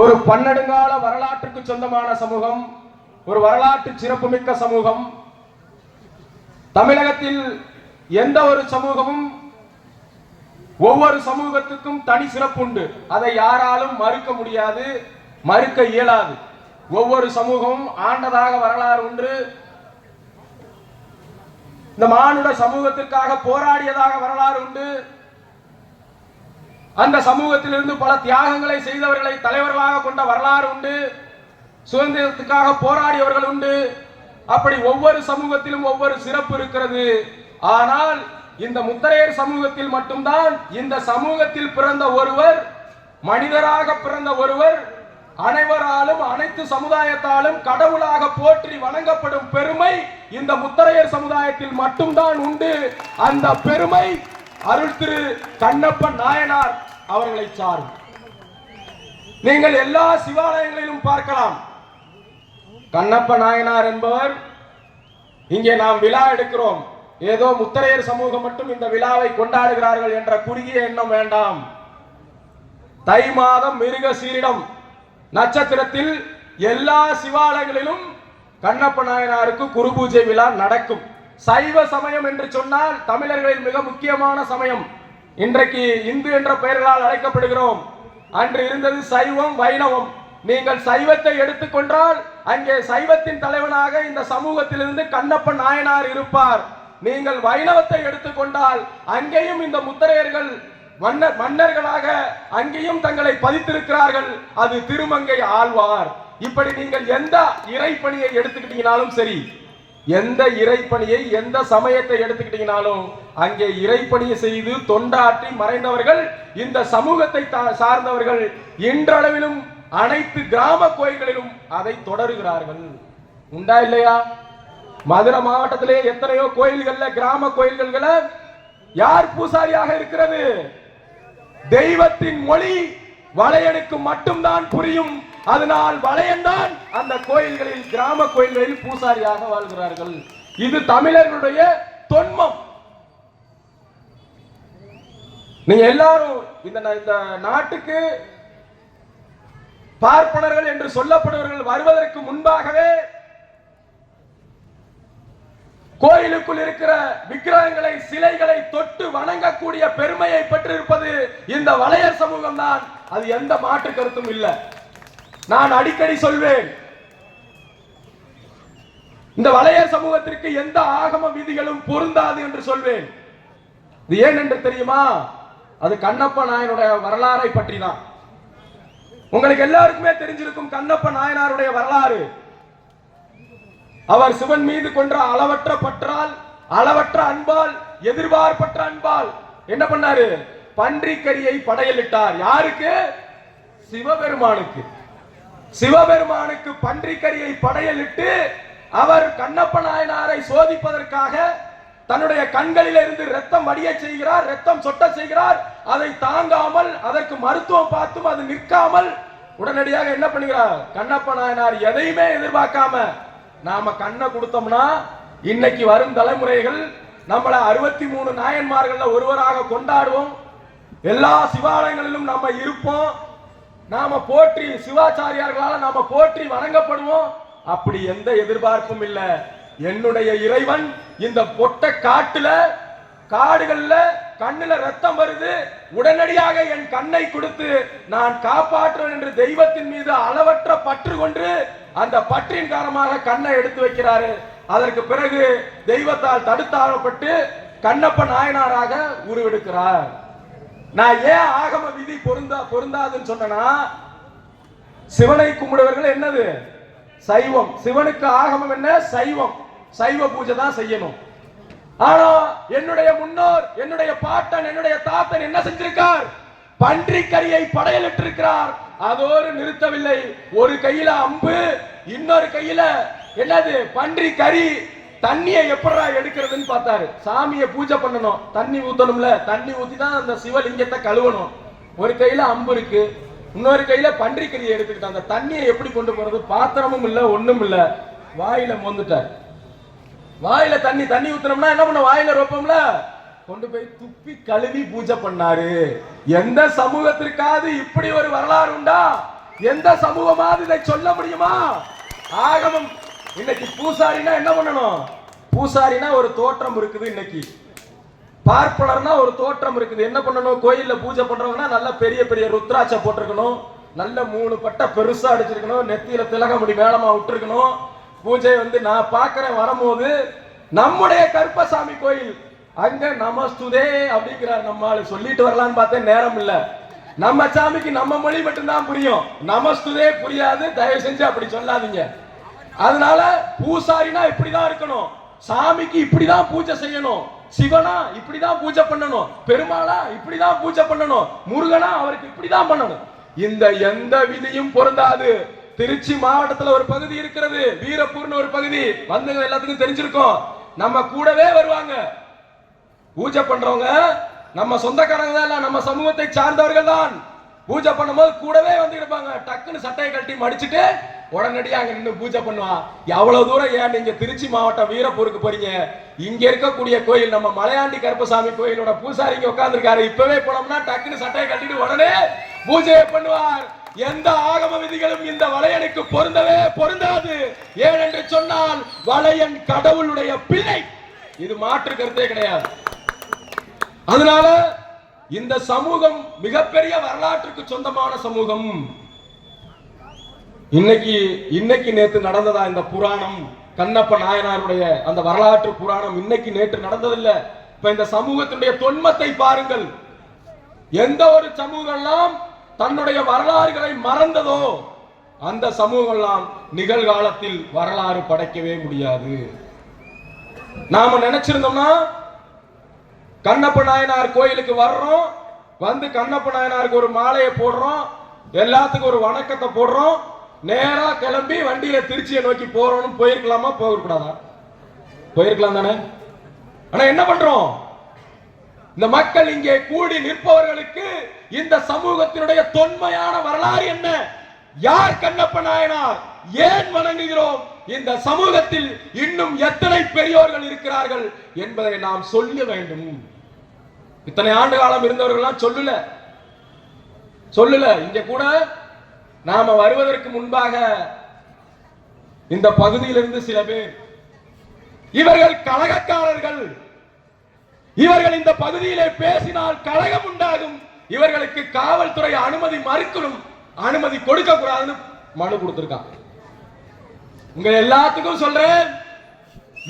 ஒரு பன்னெடுங்கால வரலாற்றுக்கு சொந்தமான சமூகம் ஒரு வரலாற்று சிறப்புமிக்க சமூகம். தமிழகத்தில் எந்த ஒரு சமூகமும் ஒவ்வொரு சமூகத்துக்கும் தனி சிறப்பு உண்டு அதை யாராலும் மறுக்க முடியாது மறுக்க இயலாது. ஒவ்வொரு சமூகமும் ஆண்டதாக வரலாறு உண்டு. இந்த மானுட சமூகத்திற்காக போராடியதாக வரலாறு உண்டு. அந்த சமூகத்திலிருந்து பல தியாகங்களை செய்தவர்களை தலைவர்களாக கொண்ட வரலாறு உண்டு. சுதந்திரத்துக்காக போராடியவர்கள் உண்டு. அப்படி ஒவ்வொரு சமூகத்திலும் ஒவ்வொரு சிறப்பு இருக்கிறது. ஆனால் இந்த முத்தரையர் சமூகத்தில் மட்டும்தான் இந்த சமூகத்தில் பிறந்த ஒருவர் மனிதராக பிறந்த ஒருவர் அனைவராலும் அனைத்து சமுதாயத்தாலும் கடவுளாக போற்றி வணங்கப்படும் பெருமை இந்த முத்தரையர் சமுதாயத்தில் மட்டும்தான் உண்டு. அந்த பெருமை அருள் திரு கண்ணப்ப நாயனார் அவர்களை சாரும். நீங்கள் எல்லா சிவாலயங்களிலும் பார்க்கலாம். கண்ணப்ப நாயனார் என்பவர் இங்கே நாம் விழா எடுக்கிறோம். ஏதோ முத்தரையர் சமூகம் மட்டும் இந்த விழாவை கொண்டாடுகிறார்கள் என்ற குறுகிய எண்ணம் வேண்டாம். தை மாதம் மிருக சீரிடம் நட்சத்திரத்தில் எல்லா சிவாலயங்களிலும் கண்ணப்ப நாயனாருக்கு குரு பூஜை விழா நடக்கும். சைவ சமயம் என்று சொன்னால் தமிழர்களின் மிக முக்கியமான சமயம். இன்றைக்கு இந்து என்ற பெயர்களால் அழைக்கப்படுகிறோம். அன்று இருந்தது சைவம் வைணவம். நீங்கள் சைவத்தை எடுத்துக்கொண்டால் அங்கே சைவத்தின் தலைவனாக இந்த சமூகத்திலிருந்து கண்ணப்ப நாயனார் இருப்பார். நீங்கள் வைணவத்தை எடுத்துக்கொண்டால் அங்கேயும் இந்த முத்திரையர்கள் மன்னர் மன்னர்களாக அங்கேயும் தங்களை பதித்திருக்கிறார்கள். அது திருமங்கை ஆழ்வார். இப்படி நீங்கள் எந்த இறைப்பணியை எடுத்துக்கிட்டீங்கனாலும் சரி எந்த இறைப்பணியை எந்த சமயத்தை எடுத்துக்கிட்டீங்கனாலும் அங்கே இறைப்பணியை செய்து தொண்டாற்றி மறைந்தவர்கள் இந்த சமூகத்தை சார்ந்தவர்கள் இன்றளவிலும் அனைத்து கிராம கோயில்களிலும் அதை தொடருகிறார்கள். உண்டா இல்லையா? மதுரை மாவட்டத்திலே எத்தனையோ கோயில்கள்ல கிராம கோயில்கள்ல யார் பூசாரியாக இருக்கிறது? தெய்வத்தின் மொழி வளையனுக்கு மட்டும்தான் புரியும் அதனால் வளையன்தான் அந்த கோயில்களில் கிராம கோயில்களில் பூசாரியாக வாழ்கிறார்கள். இது தமிழர்களுடைய தொன்மம். நீங்க எல்லாரும் இந்த இந்த நாட்டுக்கு பார்ப்பனர்கள் என்று சொல்லப்படுவர்கள் வருவதற்கு முன்பாகவே கோயிலுக்குள் இருக்கிற விக்கிரகங்களை சிலைகளை தொட்டு வணங்கக்கூடிய பெருமையை பெற்றிருப்பது இந்த வளையர் சமூகம் தான் அது எந்த மாற்று கருத்தும் இல்லை. நான் அடிக்கடி சொல்வேன். இந்த வளையர் சமூகத்திற்கு எந்த ஆகம விதிகளும் பொருந்தாது என்று சொல்வேன். இது ஏன் என்று தெரியுமா? அது கண்ணப்ப நாயனுடைய வரலாறை பற்றி தான் உங்களுக்கு எல்லாருக்குமே தெரிஞ்சிருக்கும் கண்ணப்ப நாயனாருடைய வரலாறு. அவர் சிவன் மீது கொன்ற அளவற்ற பற்றால் அளவற்ற அன்பால் எதிர்பார்ப்பற்ற அன்பால் என்ன பண்ணாரு? பன்றிக்கரியை படையலிட்டார். யாருக்கு? சிவபெருமானுக்கு. சிவபெருமானுக்கு பன்றிக்கரியை படையலிட்டு அவர் கண்ணப்ப நாயனாரை சோதிப்பதற்காக தன்னுடைய கண்களில் இருந்து ரத்தம் வடிய செய்கிறார் ரத்தம் சொட்ட செய்கிறார். அதை தாங்காமல் அதற்கு மருத்துவம் பார்த்தும் அது நிற்காமல் உடனடியாக என்ன பண்ணுகிறார்? கண்ணப்ப நாயனார் எதையுமே எதிர்பார்க்காம நாம கண்ணை கொடுத்தோம்னா இன்னைக்கு வரும் தலைமுறைகள் நம்மளை அறுபத்தி மூணு நாயன்மார்கள்ல ஒருவராக கொண்டாடுவோம். எல்லா சிவாலயங்களிலும் நம்ம இருப்போம். நாம போற்றி சிவாச்சாரியார்களால் நாம போற்றி வணங்கப்படுவோம். அப்படி எந்த எதிர்பார்ப்பும் இல்ல. என்னுடைய இறைவன் இந்த பொட்ட காட்டுல காடுகள்ல கண்ணுல ரத்தம் வருது. உடனடியாக என் கண்ணை கொடுத்து நான் காப்பாற்றுவேன் என்று தெய்வத்தின் மீது அளவற்ற பற்று கொண்டு அந்த பற்றின் காரணமாக கண்ணை எடுத்து வைக்கிறாரு. அதற்கு பிறகு தெய்வத்தால் தடுத்தாளப்பட்டு கண்ணப்ப நாயனாராக உருவெடுக்கிறார். நான் ஏன் ஆகம விதி பொருந்தா பொருந்தாதுன்னு சொன்னனா? சிவனை கும்பிடுவர்கள் என்னது? சைவம். சிவனுக்கு ஆகமம் என்ன? சைவம். சைவ பூஜை தான் செய்யணும். ஆனா என்னுடைய முன்னோர் என்னுடைய பாட்டன் என்னுடைய தாத்தன் என்ன செஞ்சிருக்கார்? பன்றிக்கரியை படையலிட்டிருக்கிறார். அதோடு நிறுத்தவில்லை. ஒரு கையில அம்பு இன்னொரு கையில என்னது? பன்றி கறி தண்ணியை எப்படா எடுக்கிறதுன்னு பார்த்தாரு. சாமியை பூஜை பண்ணணும். தண்ணி ஊத்தணும்ல. தண்ணி ஊத்தி தான் அந்த சிவலிங்கத்தை கழுவணும். ஒரு கையில அம்பு இருக்கு. இன்னொரு கையில பன்றிக்கறியை எடுத்துக்கிட்டான் அந்த தண்ணியை எப்படி கொண்டு போறது? பாத்திரமும் இல்ல ஒண்ணும் இல்ல. வாயில மோந்துட்டார். வாயில தண்ணி தண்ணி ஊத்துனோம்னா என்ன பண்ண வாயில ரொப்பம்ல. கொண்டு போய் துப்பி கழுவி பூஜை பண்ணாரு. எந்த சமூகத்திற்காவது இப்படி ஒரு வரலாறு உண்டா? எந்த சமூகமாவது இதை சொல்ல முடியுமா? ஆகமம். இன்னைக்கு பூசாரினா என்ன பண்ணணும்? பூசாரினா ஒரு தோற்றம் இருக்குது இன்னைக்கு. பார்ப்பனர்னா ஒரு தோற்றம் இருக்குது. என்ன பண்ணணும்? கோயில்ல பூஜை பண்றவங்கன்னா நல்ல பெரிய பெரிய ருத்ராட்சை போட்டிருக்கணும். நல்ல மூணு பட்டை பெருசா அடிச்சிருக்கணும். நெத்தியில திலக முடி மேலமா விட்டுருக்கணும். பூஜை வந்து நான் பார்க்கறேன் வரும்போது நம்முடைய கருப்பசாமி கோயில் அங்க நமஸ்துதே அப்படிங்கிறார் நம்ம சொல்லிட்டு வரலான்னு பார்த்தேன் நேரம் இல்ல. நம்ம சாமிக்கு நம்ம மொழி மட்டும்தான் புரியும். நமஸ்துதே புரியாது தயவு செஞ்சு அப்படி சொல்லாதீங்க. அதனால பூசாரினா இப்படிதான் இருக்கணும். சாமிக்கு இப்படிதான் பூஜை செய்யணும். சிவனா இப்படிதான் பூஜை பண்ணணும். பெருமாளா இப்படிதான் பூஜை பண்ணணும். முருகனா அவருக்கு இப்படிதான் பண்ணணும். இந்த எந்த விதியும் பொருந்தாது. திருச்சி மாவட்டத்துல ஒரு பகுதி இருக்கிறது. வீரப்பூர்னு ஒரு பகுதி. வந்தவங்க எல்லாத்துக்கும் தெரிஞ்சிருக்கும். நம்ம கூடவே வருவாங்க. பூஜை பண்றவங்க நம்ம சொந்தக்காரங்க தான் இல்ல, நம்ம சமூகத்தை சார்ந்தவர்கள் தான். பூஜை பண்ணும்போது கூடவே வந்து இருப்பாங்க. டக்குன்னு சட்டையை கட்டி மடிச்சுட்டு உடனடியாக அங்க நின்று பூஜை பண்ணுவான் எவ்வளவு தூரம் ஏன் நீங்க திருச்சி மாவட்டம் வீரப்பூருக்கு போறீங்க? இங்க இருக்கக்கூடிய கோயில் நம்ம மலையாண்டி கருப்பசாமி கோயிலோட பூசாரி இங்க உட்கார்ந்திருக்காரு. இப்பவே போனோம்னா டக்குன்னு சட்டையை கட்டிட்டு உடனே பூஜையை பண்ணுவார். எந்த ஆகம விதிகளும் இந்த வளையனுக்கு பொருந்தவே பொருந்தாது. ஏனென்று சொன்னால் வளையன் கடவுளுடைய பிள்ளை. இது மாற்று கருத்தே கிடையாது. அதனால இந்த சமூகம் மிகப்பெரிய வரலாற்றுக்கு சொந்தமான சமூகம். இன்னைக்கு இன்னைக்கு நேற்று நடந்ததா இந்த புராணம்? கண்ணப்ப நாயனாருடைய அந்த வரலாற்று புராணம் இன்னைக்கு நேற்று நடந்ததில்லை. இப்ப இந்த சமூகத்தினுடைய தொன்மத்தை பாருங்கள். எந்த ஒரு சமூகம்லாம் தன்னுடைய வரலாறுகளை மறந்ததோ அந்த சமூகம்லாம் நிகழ்காலத்தில் வரலாறு படைக்கவே முடியாது. நாம நினைச்சிருந்தோம்னா கண்ணப்ப நாயனார் கோயிலுக்கு வர்றோம் வந்து கண்ணப்ப நாயனாருக்கு ஒரு மாலையை போடுறோம் எல்லாத்துக்கும் ஒரு வணக்கத்தை போடுறோம் நேரா கிளம்பி வண்டியில திருச்சியை நோக்கி போறோம்னு போயிருக்கலாமா? போகக்கூடாதா? போயிருக்கலாம் தானே? ஆனா என்ன பண்றோம்? இந்த மக்கள் இங்கே கூடி நிற்பவர்களுக்கு இந்த சமூகத்தினுடைய தொன்மையான வரலாறு என்ன? யார் கண்ணப்ப நாயனார்? ஏன் வணங்குகிறோம்? இந்த சமூகத்தில் இன்னும் எத்தனை பெரியோர்கள் இருக்கிறார்கள் என்பதை நாம் சொல்ல வேண்டும். இத்தனை ஆண்டு காலம் இருந்தவர்கள்லாம் சொல்லல. சொல்லல. இங்க கூட நாம வருவதற்கு முன்பாக இந்த பகுதியிலிருந்து சில பேர் இவர்கள் கழகக்காரர்கள். இவர்கள் இந்த பகுதியிலே பேசினால் கழகம் உண்டாகும். இவர்களுக்கு காவல்துறை அனுமதி மறுக்கணும் அனுமதி கொடுக்க கூடாதுன்னு மனு கொடுத்திருக்காங்க. உங்க எல்லாத்துக்கும் சொல்றேன்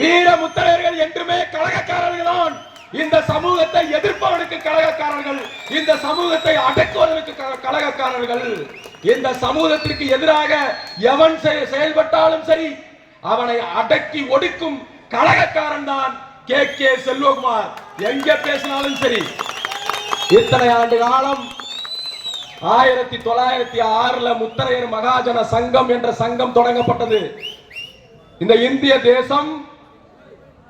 வீர முத்தரையர்கள் என்றுமே கழகக்காரர்கள் தான் இந்த சமூகத்தை எதிர்ப்பவனுக்கு கழகக்காரர்கள் இந்த சமூகத்தை அடக்குவதற்கு கழகக்காரர்கள். இந்த சமூகத்திற்கு எதிராக எவன் செயல்பட்டாலும் சரி அவனை அடக்கி ஒடுக்கும் கழகக்காரன் தான் கே. கே. செல்வகுமார். எங்க பேசினாலும் சரி. இத்தனை ஆண்டு காலம் ஆயிரத்தி தொள்ளாயிரத்தி ஆறுல முத்தரையர் மகாஜன சங்கம் என்ற சங்கம் தொடங்கப்பட்டது. இந்த இந்திய தேசம்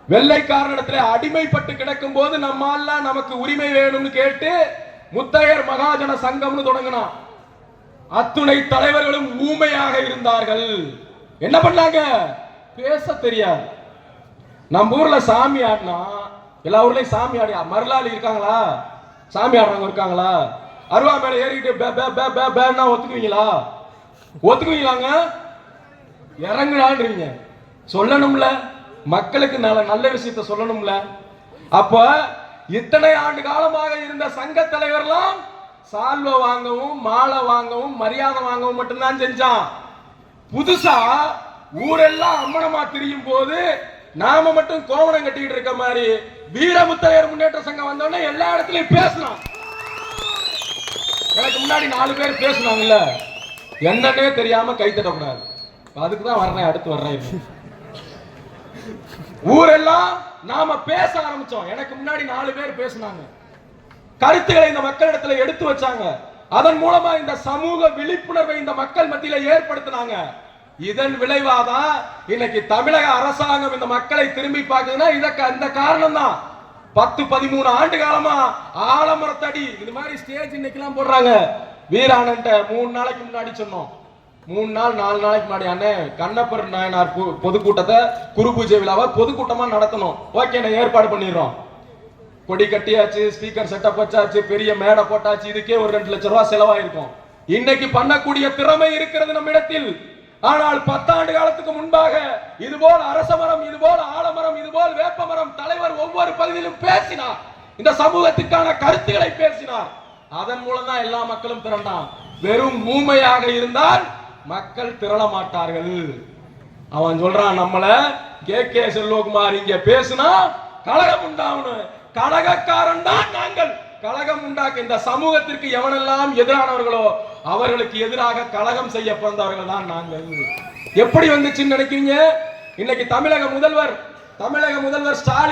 வெள்ளைக்காரனிடத்துல அடிமைப்பட்டு கிடக்கும் போது நம்மால நமக்கு உரிமை வேணும்னு கேட்டு முத்தையர் மகாஜன சங்கம்னு தொடங்கினான். அத்துணை தலைவர்களும் ஊமையாக இருந்தார்கள். என்ன பண்ணாங்க? பேச தெரியாது. நம்ம ஊர்ல சாமி ஆடினா எல்லா ஊர்லயும் சாமி ஆடி. மருளாளி இருக்காங்களா? சாமி ஆடுறவங்க இருக்காங்களா? அருவா மேல ஏறிக்கிட்டு ஒத்துக்குவீங்களா? ஒத்துக்குவீங்களாங்க? இறங்குடான்றீங்க சொல்லணும்ல. மக்களுக்கு நல்ல நல்ல விஷயத்த சொல்லணும்ல. அப்ப இத்தனை ஆண்டு காலமாக இருந்த சங்க தலைவர்லாம் சால்வை வாங்கவும் மாலை வாங்கவும் மரியாதை வாங்கவும் மட்டும்தான் செஞ்சான். புதுசா ஊரெல்லாம் அம்மனமா திரியும் போது நாம மட்டும் கோவணம் கட்டிட்டு இருக்க மாதிரி வீரமுத்தையர் முன்னேற்ற சங்கம் வந்தோடனே எல்லா இடத்துலயும் பேசணும் எனக்கு முன்னாடி நாலு பேர் பேசினாங்கல்ல. என்னன்னே தெரியாம கை தட்டக்கூடாது. அதுக்கு தான் வர்றேன் அடுத்து வர்றேன் ஊரெல்லாம் நாம பேச ஆரம்பிச்சோம். எனக்கு முன்னாடி நாலு பேர் பேசினாங்க. கருத்துக்களை இந்த மக்களிடத்துல எடுத்து வச்சாங்க. அதன் மூலமா இந்த சமூக விழிப்புணர்வை இந்த மக்கள் மத்தியில ஏற்படுத்தினாங்க. இதன் விளைவாதான் இன்னைக்கு தமிழக அரசாங்கம் இந்த மக்களை திரும்பி பார்க்குதுன்னா இதற்கு இந்த காரணம் தான் பத்து பதிமூணு ஆண்டு காலமா ஆலமரத்தடி இது மாதிரி ஸ்டேஜ் இன்னைக்கெல்லாம் போடுறாங்க. வீரானன்ட்ட மூணு நாளைக்கு முன்னாடி சொன்னோம். மூணு நாள் நாலு நாளைக்கு முன்னாடி அண்ணே கண்ணப்பர் நாயனார் பொதுக்கூட்டத்தை குரு பூஜை விழாவை பொதுக்கூட்டமா நடத்தணும். ஓகே நான் ஏற்பாடு பண்ணிடுறோம். கொடி கட்டியாச்சு ஸ்பீக்கர் செட்டப் வச்சாச்சு பெரிய மேடை போட்டாச்சு இதுக்கே ஒரு ரெண்டு லட்சம் ரூபாய் செலவாயிருக்கும். இன்னைக்கு பண்ணக்கூடிய திறமை இருக்கிறது நம்மிடத்தில் ஆனால் பத்தாண்டு காலத்துக்கு முன்பாக இதுபோல் அரசமரம் இதுபோல் ஆலமரம் இதுபோல் வேப்பமரம் தலைவர் ஒவ்வொரு பகுதியிலும் பேசினார். இந்த சமூகத்துக்கான கருத்துக்களை பேசினார். அதன் மூலம் தான் எல்லா மக்களும் திரண்டான் வெறும் ஊமையாக இருந்தால் மக்கள் திரள மாட்டார்கள். அவன் சொல்றான் நம்மள கே கே செல்வகுமார் இங்க பேசுனா கழகம் உண்டாகணும். கழகக்காரன் தான் நாங்கள். கழகம் உண்டாக்க இந்த சமூகத்திற்கு எவனெல்லாம் எதிரானவர்களோ அவர்களுக்கு எதிராக கழகம் செய்ய பிறந்தவர்கள் தான் நாங்கள். எப்படி வந்துச்சுன்னு நினைக்கிறீங்க? இன்னைக்கு தமிழக முதல்வர் தமிழக முதல்வர் ஸ்டாலின்